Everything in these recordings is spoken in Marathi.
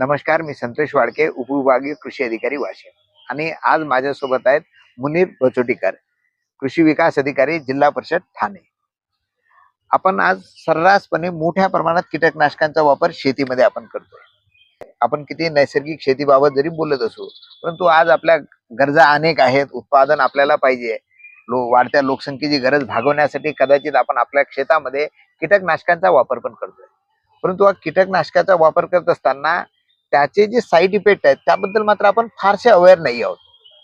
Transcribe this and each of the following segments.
नमस्कार मी संतोष वाडके उपविभागीय कृषी अधिकारी वाशिम. आणि आज माझ्यासोबत आहेत मुनीर बचोटीकर कृषी विकास अधिकारी जिल्हा परिषद ठाणे. आपण आज सर्रासपणे मोठ्या प्रमाणात कीटकनाशकांचा वापर शेतीमध्ये आपण करतोय. आपण किती नैसर्गिक शेतीबाबत जरी बोलत असू परंतु आज आपल्या गरजा अनेक आहेत उत्पादन आपल्याला पाहिजे. लो वाढत्या लोकसंख्येची गरज भागवण्यासाठी कदाचित आपण आपल्या शेतामध्ये कीटकनाशकांचा वापर पण करतोय. परंतु हा कीटकनाशकाचा वापर करत असताना त्याचे जे साईड इफेक्ट आहेत त्याबद्दल मात्र आपण फारसे अवेअर नाही आहोत.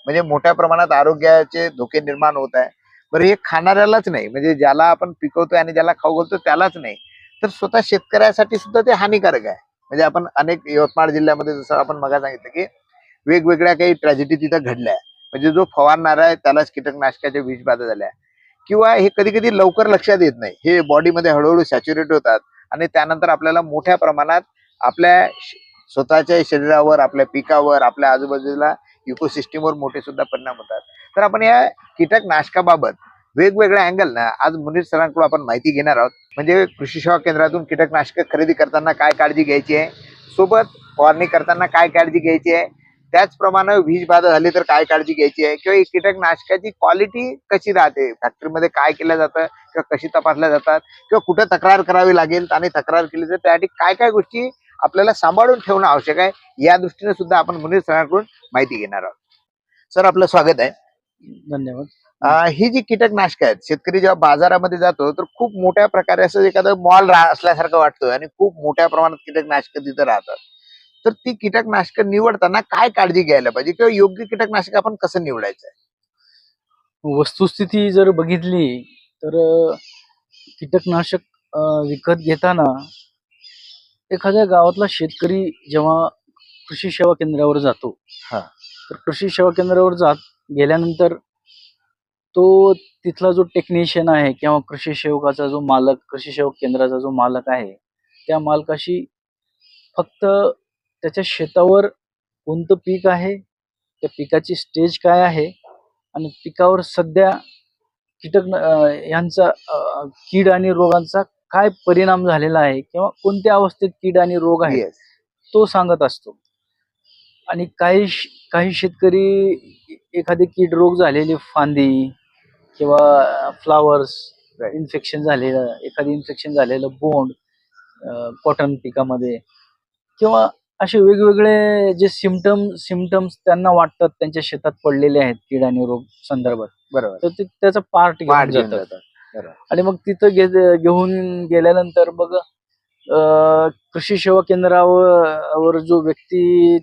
म्हणजे मोठ्या प्रमाणात आरोग्याचे धोके निर्माण होत आहे. बरं हे खाणाऱ्यालाच नाही. म्हणजे ज्याला आपण पिकवतोय आणि ज्याला खाऊ घालतो त्यालाच नाही. तर स्वतः शेतकऱ्यासाठी सुद्धा ते हानिकारक आहे. म्हणजे आपण अनेक यवतमाळ जिल्ह्यामध्ये जसं आपण मगा सांगितलं की वेगवेगळ्या काही ट्रॅजेडी तिथं घडल्या. म्हणजे जो फवारणारा आहे त्यालाच कीटकनाशकाच्या विषबाधा झाल्या. किंवा हे कधी कधी लवकर लक्षात येत नाही. हे बॉडीमध्ये हळूहळू सॅच्युरेट होतात. आणि त्यानंतर आपल्याला मोठ्या प्रमाणात आपल्या स्वतःच्या शरीरावर आपल्या पिकावर आपल्या आजूबाजूला इकोसिस्टीमवर मोठे सुद्धा परिणाम होतात. तर आपण या कीटकनाशकाबाबत वेगवेगळ्या अँगल ना आज मुनीर सरांकडून आपण माहिती घेणार आहोत. म्हणजे कृषी सेवा केंद्रातून कीटकनाशक खरेदी करताना काय काळजी घ्यायची आहे? सोबत फवारणी करताना काय काळजी घ्यायची आहे? त्याचप्रमाणे वीज बाधा झाली तर काय काळजी घ्यायची आहे? किंवा कीटकनाशकाची क्वालिटी कशी राहते? फॅक्टरीमध्ये काय केलं जातं? किंवा कशी तपासल्या जातात? किंवा कुठं तक्रार करावी लागेल आणि तक्रार केली तर त्यासाठी काय काय गोष्टी आपल्याला सांभाळून ठेवणं आवश्यक आहे. या दृष्टीने सुद्धा आपण मुनीर सरांकडून माहिती घेणार आहोत. सर आपलं स्वागत आहे. धन्यवाद. ही जी कीटकनाशक आहेत शेतकरी जेव्हा बाजारामध्ये जातो तर खूप मोठ्या प्रकारे असं एखादं मॉल असल्यासारखं वाटतोय आणि खूप मोठ्या प्रमाणात कीटकनाशक तिथं राहतात. तर ती कीटकनाशक निवडताना काय काळजी घ्यायला पाहिजे किंवा योग्य कीटकनाशक आपण कसं निवडायचं? वस्तुस्थिती जर बघितली तर कीटकनाशक विकत घेताना एखाद्या गावातला शेतकरी जेव्हा कृषी सेवा केंद्रावर जातो हा. तर कृषी सेवा केंद्रावर जात गेल्यानंतर तो तिथला जो टेक्निशियन आहे किंवा कृषी सेवकाचा जो मालक कृषी सेवक केंद्राचा जो मालक आहे त्या मालकाशी फक्त त्याच्या शेतावर कोणतं पीक आहे त्या पिकाची स्टेज काय आहे आणि पिकावर सध्या कीटक यांचा कीड आणि रोगांचा काय परिणाम झालेला आहे किंवा कोणत्या अवस्थेत कीड आणि रोग आहे Yes. तो सांगत असतो. आणि काही श- काही शेतकरी एखादी कीड रोग झालेली फांदी किंवा फ्लावर्स Right. इन्फेक्शन झालेलं एखादी इन्फेक्शन झालेलं बोंड कॉटन पिकामध्ये किंवा असे वेगवेगळे जे सिमटम सिमटम्स त्यांना वाटतात त्यांच्या शेतात पडलेले आहेत कीड आणि रोग संदर्भात. बरोबर. तर ते त्याचा पार्ट घेऊन जातात. आणि मग तिथं घे घेऊन गेल्यानंतर मग कृषी सेवा केंद्रावर जो व्यक्ती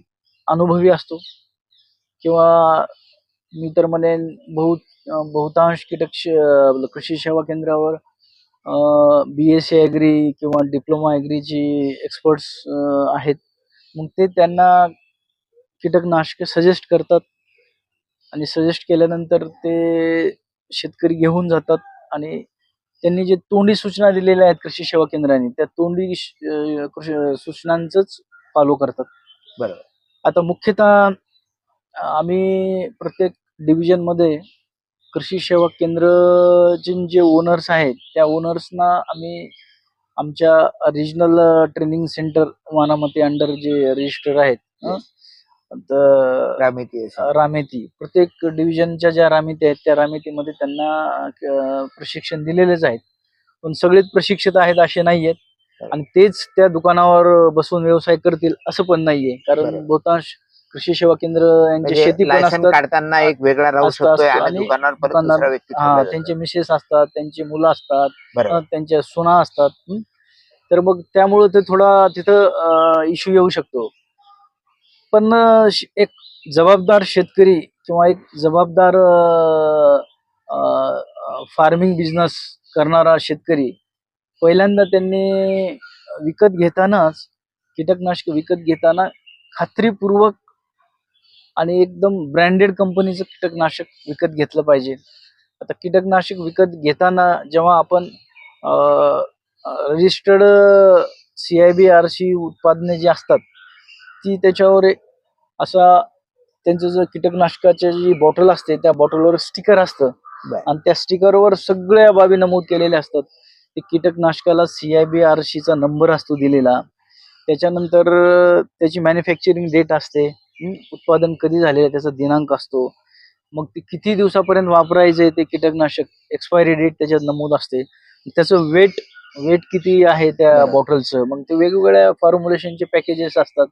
अनुभवी असतो किंवा मी तर म्हणेन बहुत बहुतांश कीटक कृषी सेवा केंद्रावर बी एस सी ॲग्री किंवा डिप्लोमा ॲग्रीची एक्सपर्ट्स आहेत. मग ते त्यांना कीटकनाशके सजेस्ट करतात. आणि सजेस्ट केल्यानंतर ते शेतकरी घेऊन जातात. आणि त्यांनी जे तोंडी सूचना दिलेल्या आहेत कृषी सेवा केंद्राने त्या तोंडी सूचनांचंच फॉलो करतात. बरोबर. आता मुख्यतः आम्ही प्रत्येक डिव्हिजनमध्ये कृषी सेवा केंद्रचे जे ओनर्स आहेत त्या ओनर्सना आम्ही आमच्या regional training centre Vanamati under जे रजिस्टर आहेत रामेती. रामेती. प्रत्येक डिव्हिजनच्या ज्या रामेती आहेत त्या रामेतीमध्ये त्यांना प्रशिक्षण दिलेलेच आहेत. पण सगळेच प्रशिक्षित आहेत असे नाही आहेत आणि तेच त्या दुकानावर बसून व्यवसाय करतील असं पण नाहीये. कारण. बहुतांश कृषी सेवा केंद्र यांचे म्हणजे शेती काढताना एक वेगळा राहू जातो. त्यांचे मिसेस असतात त्यांची मुलं असतात त्यांच्या सुना असतात. तर मग त्यामुळं ते थोडा तिथं इश्यू येऊ शकतो. पण श- एक जबाबदार शेतकरी किंवा एक जबाबदार फार्मिंग बिझनेस करणारा शेतकरी पहिल्यांदा त्यांनी विकत घेतानाच कीटकनाशक विकत घेताना खात्रीपूर्वक आणि एकदम ब्रँडेड कंपनीचं कीटकनाशक विकत घेतलं पाहिजे. आता कीटकनाशक विकत घेताना जेव्हा आपण registered C I B R C उत्पादने जी असतात ती त्याच्यावर असा त्यांचं जे कीटकनाशकाची जी बॉटल असते त्या बॉटलवर स्टिकर असतं. आणि त्या स्टिकरवर सगळ्या बाबी नमूद केलेल्या असतात. ते कीटकनाशकाला सी आय बी आर सीचा नंबर असतो दिलेला. त्याच्यानंतर त्याची मॅन्युफॅक्चरिंग डेट असते. उत्पादन कधी झालेलं त्याचा दिनांक असतो. मग ते किती दिवसापर्यंत वापरायचे ते कीटकनाशक एक्सपायरी डेट त्याच्यात नमूद असते. त्याचं वेट वेट किती आहे त्या. बॉटलचं मग ते वेगवेगळ्या फॉर्म्युलेशनचे पॅकेजेस असतात.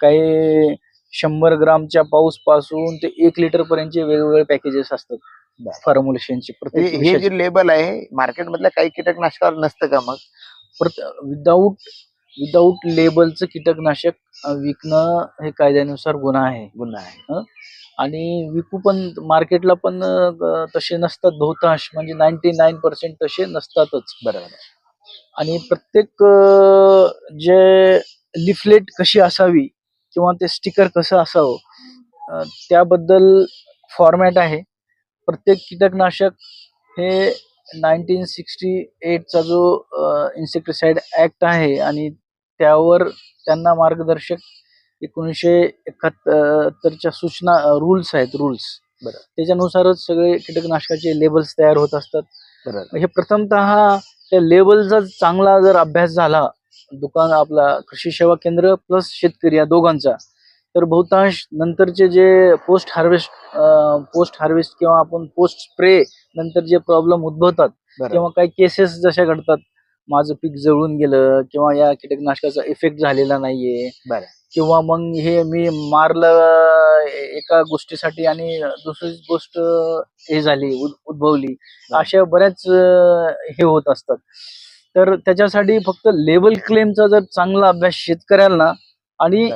काही शंभर ग्रामच्या पाऊसपासून ते एक लिटर पर्यंतचे वेगवेगळे पॅकेजेस असतात. फॉर्म्युलेशनचे प्रत्येक हे. जे लेबल आहे मार्केटमधल्या काही कीटकनाशकावर नसतं का मग? विदाऊट विदाऊट लेबलचं कीटकनाशक विकणं हे कायद्यानुसार गुन्हा आहे. गुन्हा आहे. आणि विकू पण मार्केटला पण तसे नसतात बहुतांश. म्हणजे नाईन्टी नाईन पर्सेंट तसे नसतातच. बरोबर आणि प्रत्येक जे लिफलेट कशी असावी किंवा ते स्टिकर कसं असावं त्याबद्दल फॉर्मॅट आहे. प्रत्येक कीटकनाशक हे नाईन्टीन सिक्स्टी एटचा जो इन्सेक्टिसाइड ऍक्ट आहे आणि त्यावर त्यांना मार्गदर्शक एकोणीसशे एकाहत्तरच्या सूचना रूल्स आहेत रूल्स बरं. त्याच्यानुसारच सगळे कीटकनाशकाचे लेबल्स तयार होत असतात. बरोबर हे प्रथमतः त्या लेबलचा चांगला जर अभ्यास झाला दुकान आपला कृषी सेवा केंद्र प्लस शेतकरी या दोघांचा. तर बहुतांश नंतरचे जे पोस्ट हार्वेस्ट पोस्ट हार्वेस्ट किंवा आपण पोस्ट स्प्रे नंतर जे प्रॉब्लेम उद्भवतात किंवा काही केसेस जशा घडतात माझं पीक जळून गेलं किंवा या कीटकनाशकाचा इफेक्ट झालेला नाहीये. किंवा मग हे मी मारलं एका गोष्टीसाठी आणि दुसरी गोष्ट हे झाली उद- उद्भवली. अशा बऱ्याच हे होत असतात. तर त्याच्यासाठी फक्त लेबल क्लेमचा जर चांगला अभ्यास शेतकऱ्यांना आणि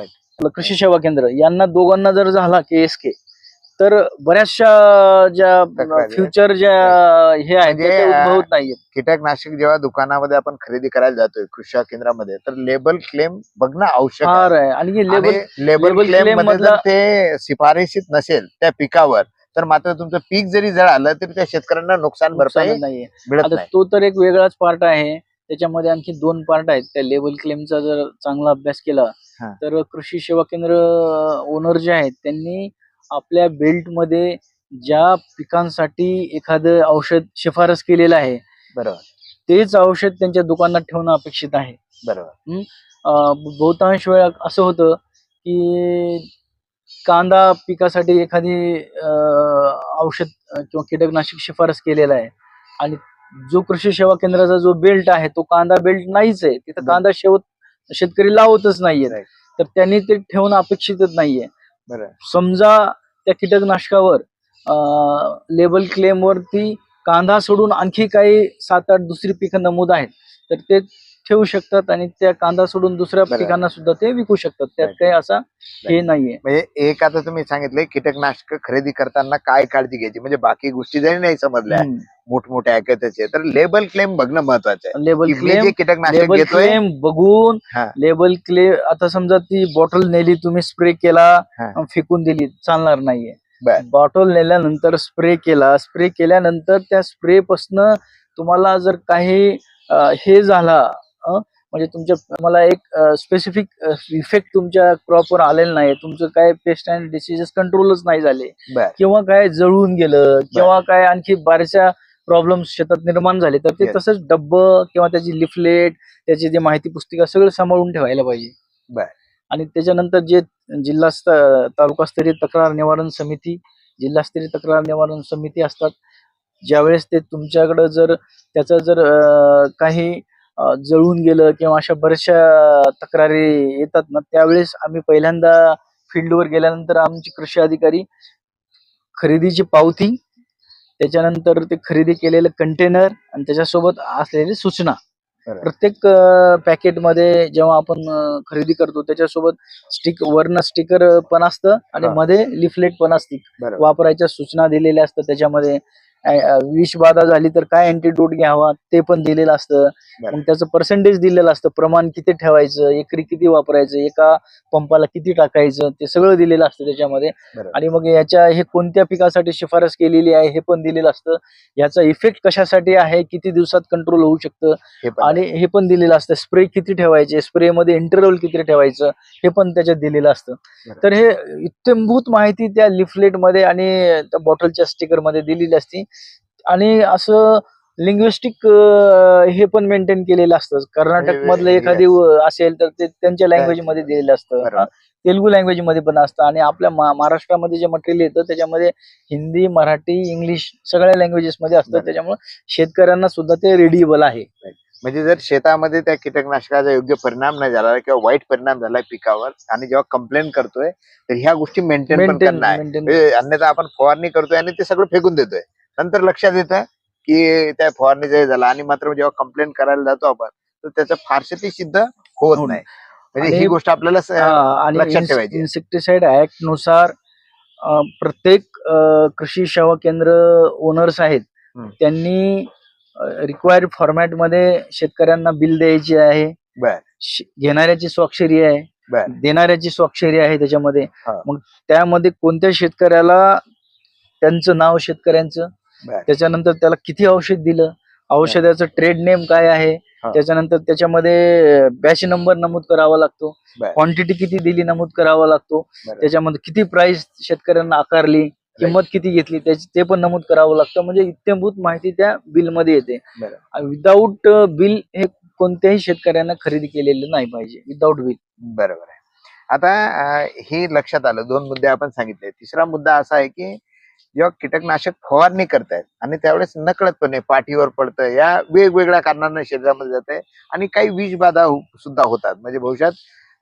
कृषी सेवा केंद्र यांना दोघांना जर झाला के एस के तर बऱ्याचशा ज्या फ्युचर ज्या हे आहेत म्हणजे, नाहीयेत. कीटकनाशक जेव्हा दुकानामध्ये आपण खरेदी करायला जातोय कृषी केंद्रामध्ये तर लेबल क्लेम बघणं आवश्यक आहे. आणि लेबल लेबल क्लेम ते शिफारशीत नसेल त्या पिकावर तर मात्र तुमचं पीक जरी जळालं तरी त्या शेतकऱ्यांना नुकसान भरपाई नुकसान नाहीये. मिळत आता नाही. तो तर एक वेगळाच पार्ट आहे. त्याच्यामध्ये आणखी दोन पार्ट आहेत. त्या लेबल क्लेमचा जर चांगला अभ्यास केला हा. तर कृषी सेवा केंद्र ओनर जे आहेत त्यांनी आपल्या बेल्टमध्ये ज्या पिकांसाठी एखादं औषध शिफारस केलेलं आहे बरोबर. तेच औषध त्यांच्या दुकानात ठेवणं अपेक्षित आहे. बरोबर. अं, बहुतांश वेळा असं होतं की कांदा पिकासाठी एखादी औषध किंवा कीटकनाशक शिफारस केलेला आहे. आणि जो कृषी सेवा केंद्राचा जो बेल्ट आहे तो कांदा बेल्ट नाहीच आहे. तिथं. कांदा शेवत शेतकरी लावतच नाहीये. तर त्यांनी ते ठेवणं अपेक्षितच नाहीये. समजा त्या कीटकनाशकावर लेबल क्लेम वरती कांदा सोडून आणखी काही सात आठ दुसरी पिकं नमूद आहेत तर ते ठेवू शकतात आणि त्या कांदा सोडून दुसऱ्या. पिकांना सुद्धा ते विकू शकतात त्यात. काही असा हे नाहीये म्हणजे एक आता तुम्ही सांगितले कीटकनाशक खरेदी करताना काय काळजी घ्यायची म्हणजे बाकी गोष्टी जरी नाही समजल्या मोठमोठ्या ऐकायचे तर लेबल क्लेम बघणं महत्वाचं आहे लेबल क्लेम कीटकनाशक क्लेम बघून. लेबल क्लेम आता समजा ती बॉटल नेली तुम्ही स्प्रे केला फेकून दिली चालणार नाहीये. बॉटल नेल्यानंतर स्प्रे केला स्प्रे केल्यानंतर त्या स्प्रे पासन तुम्हाला जर काही हे झाला अं, म्हणजे तुमच्या मला एक स्पेसिफिक इफेक्ट तुमच्या क्रॉपवर आलेला नाही तुमचं काय पेस्ट अँड डिसीजेस कंट्रोलच नाही झाले. किंवा काय जळून गेलं किंवा काय आणखी बऱ्याचशा प्रॉब्लेम शेतात निर्माण झाले तर ते. तसंच डब्ब किंवा त्याची लिफलेट त्याची जी माहिती पुस्तिका सगळं सांभाळून ठेवायला पाहिजे. आणि त्याच्यानंतर जे जिल्हा स्त- तालुकास्तरीय तक्रार निवारण समिती जिल्हास्तरीय तक्रार निवारण समिती असतात ज्यावेळेस ते तुमच्याकडं जर त्याचं जर काही जळून गेलं किंवा अशा बऱ्याचशा तक्रारी येतात ना त्यावेळेस आम्ही पहिल्यांदा फील्डवर गेल्यानंतर आमचे कृषी अधिकारी खरेदीची पावती त्याच्यानंतर ते खरेदी केलेलं कंटेनर आणि त्याच्यासोबत असलेली सूचना. प्रत्येक पॅकेटमध्ये जेव्हा आपण खरेदी करतो त्याच्यासोबत स्टिक वर्ण स्टिकर पण असतं आणि. मध्ये लिफलेट पण असते वापरायच्या सूचना दिलेल्या असतात त्याच्यामध्ये अ, अ, विष बाधा झाली तर काय अँटीडोट घ्यावा? ते पण दिलेलं असतं. मग त्याचं पर्सेंटेज दिलेलं असतं. प्रमाण किती ठेवायचं? एकरी किती वापरायचं? एका पंपाला किती टाकायचं? ते सगळं दिलेलं असतं त्याच्यामध्ये. आणि मग याच्या हे कोणत्या पिकासाठी शिफारस केलेली आहे हे पण दिलेलं असतं. याचा इफेक्ट कशासाठी आहे? किती दिवसात कंट्रोल होऊ शकतं? आणि हे पण दिलेलं असतं. स्प्रे किती ठेवायचे? स्प्रे मध्ये इंटरव्हल किती ठेवायचं? हे पण त्याच्यात दिलेलं असतं. तर हे इत्यंभूत माहिती त्या लिफलेटमध्ये आणि त्या बॉटलच्या स्टिकरमध्ये दिलेली असते. आणि असं लिंग्विस्टिक हे पण मेंटेन केलेलं असतं. कर्नाटक मधलं एखादी असेल तर ते त्यांच्या लँग्वेजमध्ये दिलेलं असतं. तेलुगू लँग्वेजमध्ये पण असतं. आणि आपल्या महाराष्ट्रामध्ये जे मटेरियल येतं त्याच्यामध्ये हिंदी मराठी इंग्लिश सगळ्या लँग्वेजेस मध्ये असतं. त्याच्यामुळे शेतकऱ्यांना सुद्धा ते रिडिएबल आहे. म्हणजे जर शेतामध्ये त्या कीटकनाशकाचा योग्य परिणाम नाही झाला किंवा वाईट परिणाम झाला पिकावर आणि जेव्हा कंप्लेंट करतोय तर ह्या गोष्टी मेंटेन म्हणजे अन्यथा आपण फवारणी करतोय आणि ते सगळं फेकून देतोय. नंतर लक्षात येतं की त्या फवारणीचं झालं आणि मात्र जेव्हा कंप्लेंट करायला जातो आपण तर त्याचं फारसे ती सिद्ध होत. नाही म्हणजे ही गोष्ट आपल्याला लक्षात ठेवायची. इन्सेक्टिसाइड ऍक्टनुसार प्रत्येक कृषी सेवा केंद्र ओनर्स आहेत. त्यांनी रिक्वायर्ड फॉर्मॅटमध्ये शेतकऱ्यांना बिल द्यायची आहे घेणाऱ्याची स्वाक्षरी आहे देणाऱ्याची स्वाक्षरी आहे त्याच्यामध्ये. मग त्यामध्ये कोणत्या शेतकऱ्याला त्यांचं नाव शेतकऱ्यांचं त्याच्यानंतर त्याला किती औषध दिलं? औषधाचं ट्रेड नेम काय आहे. त्याच्यानंतर त्याच्यामध्ये बॅच नंबर नमूद करावा लागतो. क्वांटिटी किती दिली नमूद करावा लागतो. त्याच्यामध्ये किती प्राइस शेतकऱ्यांना आकारली किंमत किती घेतली त्याची ते पण नमूद करावं लागतं. म्हणजे इत्यंभूत माहिती त्या बिलमध्ये येते. विदाऊट बिल हे कोणत्याही शेतकऱ्यांना खरेदी केलेलं नाही पाहिजे. विदाऊट बिल बरोबर आहे. आता हे लक्षात आलं. दोन मुद्दे आपण सांगितले. तिसरा मुद्दा असा आहे की जेव्हा कीटकनाशक फवारणी करतायत आणि त्यावेळेस नकळतपणे पाठीवर पडतं या वेगवेगळ्या कारणांना शरीरामध्ये जात आहे आणि काही विष बाधा हो- सुद्धा होतात. म्हणजे भविष्यात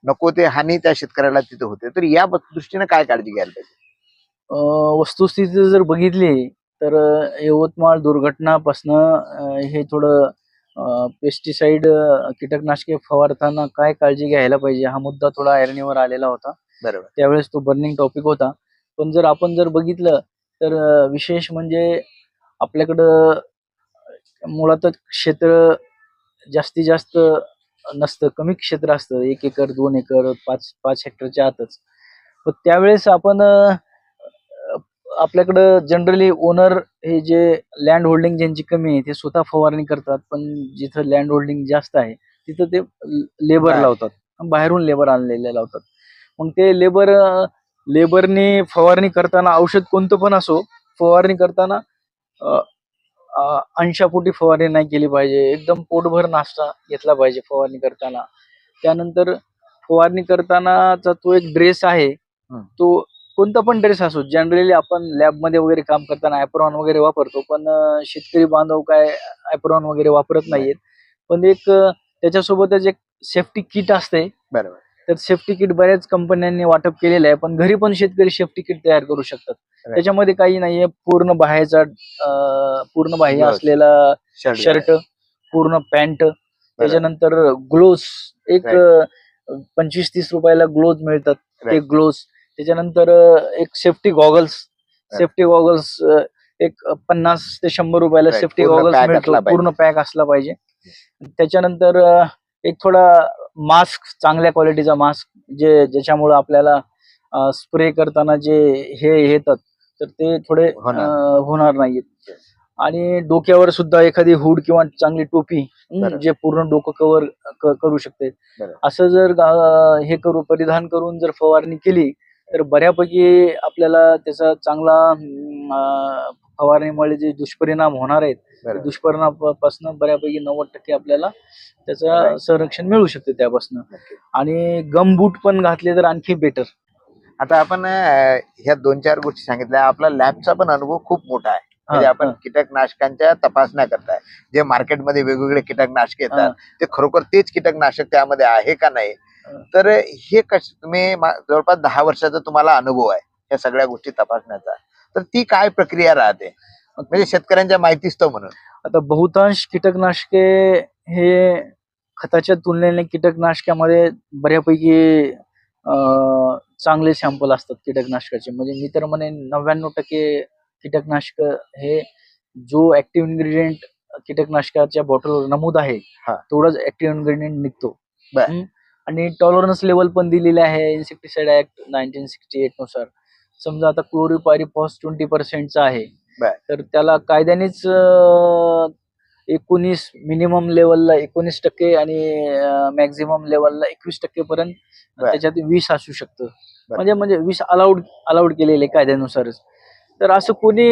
नको ते हानी त्या शेतकऱ्याला तिथे होते. तर या दृष्टीने काय काळजी घ्यायला पाहिजे? अं, वस्तुस्थिती जर बघितली तर यवतमाळ दुर्घटनापासनं हे थोडं पेस्टिसाइड कीटकनाशके फवारताना काय काळजी घ्यायला पाहिजे? हा मुद्दा थोडा ऐरणीवर आलेला होता. बरोबर. त्यावेळेस तो बर्निंग टॉपिक होता. पण जर आपण जर बघितलं तर विशेष म्हणजे आपल्याकडं मुळातच क्षेत्र जास्तीत जास्त नसतं. कमी क्षेत्र असतं. एक एकर दोन एकर पाच पाच हेक्टरच्या आतच. पण त्यावेळेस आपण आपल्याकडं जनरली ओनर हे जे लँड होल्डिंग ज्यांची कमी आहे ते स्वतः फवारणी करतात. पण जिथं लँड होल्डिंग जास्त आहे तिथं ते लेबर. लावतात. बाहेरून लेबर आणलेले लावतात. मग ते लेबर लेबरनी फवारणी करताना औषध कोणतं पण असो फवारणी करताना अंशापोटी फवारणी नाही केली पाहिजे. एकदम पोटभर नाश्ता घेतला पाहिजे फवारणी करताना. त्यानंतर फवारणी करतानाचा तो एक ड्रेस आहे. तो कोणता पण ड्रेस असो जनरली आपण लॅबमध्ये वगैरे काम करताना ॲप्रॉन वगैरे वापरतो पण शेतकरी बांधव काय ॲप्रॉन वगैरे वापरत नाहीयेत. पण एक त्याच्यासोबतच एक सेफ्टी किट असते. बरोबर. तर सेफ्टी किट बऱ्याच कंपन्यांनी वाटप केलेलं आहे पण घरी पण शेतकरी सेफ्टी किट तयार करू शकतात त्याच्यामध्ये काही नाहीये पूर्ण बाह्याचा पूर्ण बाह्य. असलेला शर्ट पूर्ण पॅन्ट त्याच्यानंतर ग्लोव्स एक. पंचवीस तीस रुपयाला ग्लोव्ज मिळतात ते. ग्लोव्स त्याच्यानंतर एक सेफ्टी गॉगल्स सेफ्टी गॉगल्स एक पन्नास ते शंभर रुपयाला. सेफ्टी गॉगल्स मिळतो. पूर्ण पॅक असला पाहिजे त्याच्यानंतर एक थोडा मास्क चांगल्या क्वालिटीचा मास्क जे ज्याच्यामुळे आपल्याला स्प्रे करताना जे हे येतात तर ते थोडे होणार. नाहीत आणि डोक्यावर सुद्धा एखादी हुड किंवा चांगली टोपी. जे पूर्ण डोकं कव्हर करू शकते. असं जर हे करू परिधान करून जर फवारणी केली तर बऱ्यापैकी आपल्याला त्याचा चांगला फवारणीमुळे जे दुष्परिणाम होणार आहेत. दुष्परिणामापासून बऱ्यापैकी नव्वद टक्के आपल्याला त्याचं. संरक्षण मिळू शकते त्यापासून. आणि गम बूट पण घातले तर आणखी बेटर आता आपण ह्या दोन चार गोष्टी सांगितल्या. आपला लॅबचा पण अनुभव खूप मोठा आहे. म्हणजे आपण कीटकनाशकांच्या तपासण्या करताय. जे मार्केटमध्ये वेगवेगळे कीटकनाशक येतात ते खरोखर तेच कीटकनाशक त्यामध्ये आहे का नाही. तर हे कश तुम्ही जवळपास दहा वर्षाचा तुम्हाला अनुभव आहे या सगळ्या गोष्टी तपासण्याचा. तर ती काय प्रक्रिया राहते? म्हणजे शेतकऱ्यांच्या माहितीच तो म्हणून. आता बहुतांश कीटकनाशके हे खताच्या तुलनेने कीटकनाशकामध्ये बऱ्यापैकी चांगले सॅम्पल असतात कीटकनाशकाचे. म्हणजे मी तर म्हणेन नव्याण्णव टक्के कीटकनाशक हे जो ऍक्टिव्ह इन्ग्रेडियंट कीटकनाशकाच्या बॉटलवर नमूद आहे हा. तेवढाच ऍक्टिव्ह इन्ग्रेडियंट निघतो. आणि टॉलरन्स लेवल पण दिलेले आहे इन्सेक्टिसाइड ऍक्ट नाईन्टीन सिक्स्टी एटनुसार. समजा आता क्लोरिपायरिफॉस ट्वेंटी पर्सेंटचा आहे. तर त्याला कायद्यानेच एकोणीस मिनिमम लेवलला एकोणीस टक्के आणि मॅक्झिमम लेवलला एकवीस टक्के पर्यंत. त्याच्यात वीस असू शकतं. म्हणजे म्हणजे वीस अलाउड अलाउड केलेले कायद्यानुसारच तर असं कोणी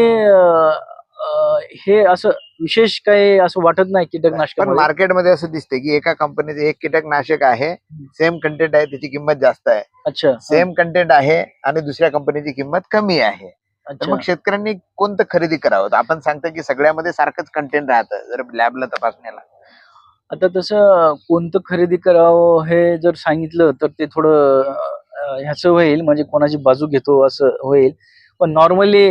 हे असं विशेष काही असं वाटत नाही पण कीटकनाशक मार्केटमध्ये असं दिसते की एका कंपनीचे एक कीटकनाशक आहे सेम कंटेंट आहे त्याची किंमत जास्त आहे. अच्छा. सेम कंटेंट आहे आणि दुसऱ्या कंपनीची किंमत कमी आहे. तर मग शेतकऱ्यांनी कोणतं खरेदी करावं? तर आपण सांगतो की सगळ्यामध्ये सारखंच कंटेंट राहतं जर लॅबला तपासण्याला. आता तसं कोणतं खरेदी करावं हे जर सांगितलं तर ते थोडं ह्याचं होईल म्हणजे कोणाची बाजू घेतो असं होईल. पण नॉर्मली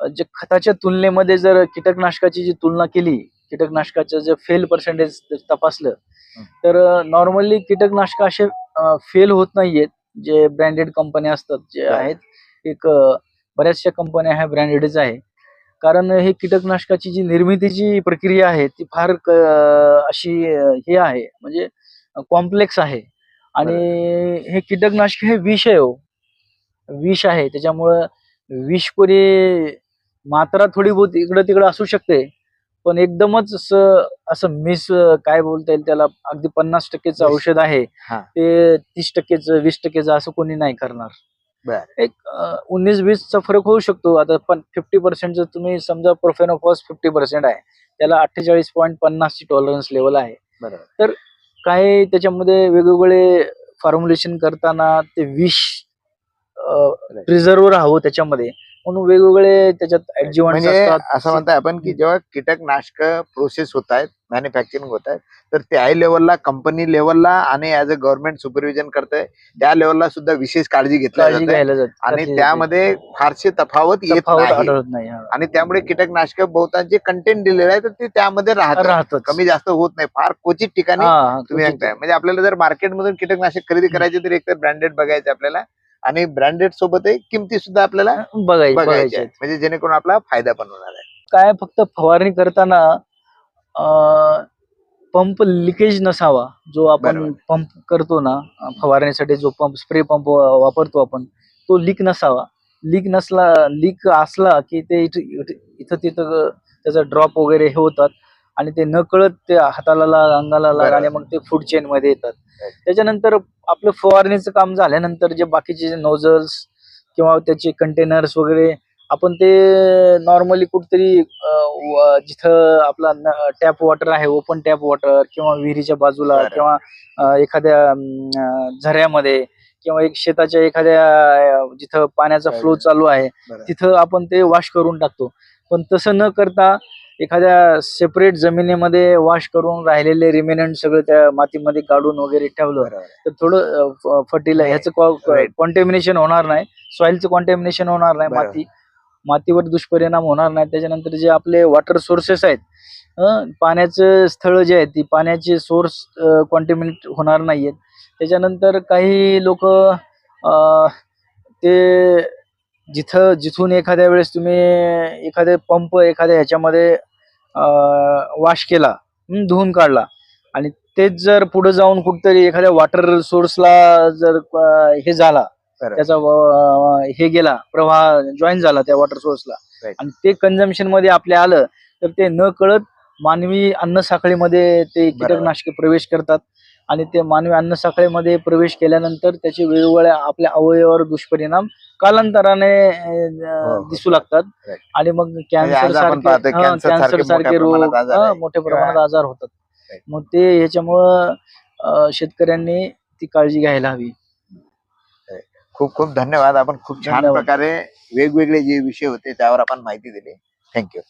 जे खताच्या तुलनेमध्ये जर कीटकनाशकाची जी तुलना केली कीटकनाशकाचं जे फेल पर्सेंटेज तपासलं. तर नॉर्मली कीटकनाशक असे फेल होत नाहीयेत. जे ब्रँडेड कंपन्या असतात जे. आहेत एक बऱ्याचशा कंपन्या ह्या ब्रँडेडच आहे. कारण हे कीटकनाशकाची जी निर्मितीची प्रक्रिया आहे ती फार अशी हे आहे म्हणजे कॉम्प्लेक्स आहे. आणि हे कीटकनाशक हे विष आहे हो. विष आहे त्याच्यामुळं विषपुरी मात्रा थोडी बहुत इकडं तिकडं असू शकते पण एकदमच असं मिस काय बोलता येईल त्याला अगदी पन्नास टक्केचं. औषध आहे हा. ते तीस टक्केचं वीस टक्केचं असं कोणी नाही करणार. एक उन्नीस वीस चा फरक होऊ शकतो आता पण फिफ्टी पर्सेंट जर तुम्ही समजा प्रोफेनोफॉस फिफ्टी पर्सेंट आहे त्याला अठ्ठेचाळीस पॉईंट पन्नास ची टॉलरन्स लेवल आहे बरोबर काय त्याच्यामध्ये वेगवेगळे फॉर्म्युलेशन करताना ते विष प्रिझर्व राहावं त्याच्यामध्ये म्हणून वेगवेगळे त्याच्यात ऍडजिवंट म्हणजे असं म्हणताय आपण की जेव्हा कीटकनाशक प्रोसेस होत आहेत मॅन्युफॅक्चरिंग होत आहेत तर त्याही लेवलला कंपनी लेवलला आणि ऍज अ गव्हर्नमेंट सुपरविजन करतंय त्या लेवलला सुद्धा विशेष काळजी घेतली जाते. आणि. त्यामध्ये फारसे तफावत येत नाही. आणि त्यामुळे कीटकनाशक बहुतांश जे कंटेंट दिलेलं आहे तर ते त्यामध्ये राहतच. कमी जास्त होत नाही. फार क्वचित ठिकाणी तुम्ही म्हणजे आपल्याला जर मार्केटमधून कीटकनाशक खरेदी करायचे तर एकतर ब्रँडेड बघायचे आपल्याला. आणि ब्रँडेड सोबत किमती सुद्धा आपल्याला बघायचे. म्हणजे जेणेकरून आपला फायदा पण होणार आहे काय फक्त फवारणी करताना पंप लिकेज नसावा जो आपण. पंप करतो ना फवारणीसाठी जो पंप स्प्रे पंप वापरतो आपण तो लीक नसावा लीक नसला लीक असला की ते इथं तिथं त्याचा ड्रॉप वगैरे हे होतात आणि ते न कळत ते हाताला अंगाला लाग बरोबर. आणि मग ते फूड चेन मध्ये येतात. त्याच्यानंतर आपलं फवारणीचं काम झाल्यानंतर जे बाकीचे जे नोझल्स किंवा त्याचे कंटेनर्स वगैरे आपण ते नॉर्मली कुठतरी जिथं आपला टॅप वॉटर आहे ओपन टॅप वॉटर किंवा विहिरीच्या बाजूला. किंवा एखाद्या झऱ्यामध्ये किंवा एक शेताच्या एखाद्या जिथं पाण्याचा. फ्लो चालू आहे. तिथं आपण ते वॉश करून टाकतो पण तसं न करता एखाद्या सेपरेट जमिनीमध्ये वॉश करून राहिलेले रिमेनंट सगळं त्या मातीमध्ये काढून वगैरे ठेवलं. तर थोडं फर्टिला. ह्याचं. कॉन्टॅमिनेशन होणार नाही सॉइलचं कॉन्टॅमिनेशन होणार नाही. माती मातीवर दुष्परिणाम होणार नाही त्याच्यानंतर जे आपले वॉटर सोर्सेस आहेत पाण्याचं स्थळ जे आहेत ती पाण्याचे सोर्स कॉन्टॅमिनेट होणार नाहीयेत त्याच्यानंतर काही लोक ते जिथं जिथून एखाद्या वेळेस तुम्ही एखादे पंप एखाद्या ह्याच्यामध्ये वॉश केला धुवून काढला आणि तेच जर पुढे जाऊन कुठतरी एखाद्या वॉटर सोर्सला जर हे झाला. त्याचा हे गेला प्रवाह जॉईन झाला त्या वॉटर सोर्सला. आणि ते कन्झम्पशनमध्ये आपल्या आलं तर ते न कळत मानवी अन्न साखळीमध्ये ते कीटकनाशके प्रवेश करतात आणि ते मानवी अन्न साखळीमध्ये प्रवेश केल्यानंतर त्याचे वेगवेगळ्या आपल्या अवयवावर दुष्परिणाम कालांतराने हो, हो. दिसू लागतात. आणि मग म्हणजे कॅन्सर आपण सारखे कॅन्सर सारखे रोग प्रमाणात आजार आहे. मोठ्या प्रमाणात आजार होतात. मग ते ह्याच्यामुळं शेतकऱ्यांनी ती काळजी घ्यायला हवी खूप खूप धन्यवाद आपण खूप छान. प्रकारे वेगवेगळे जे विषय होते त्यावर आपण माहिती दिली थँक्यू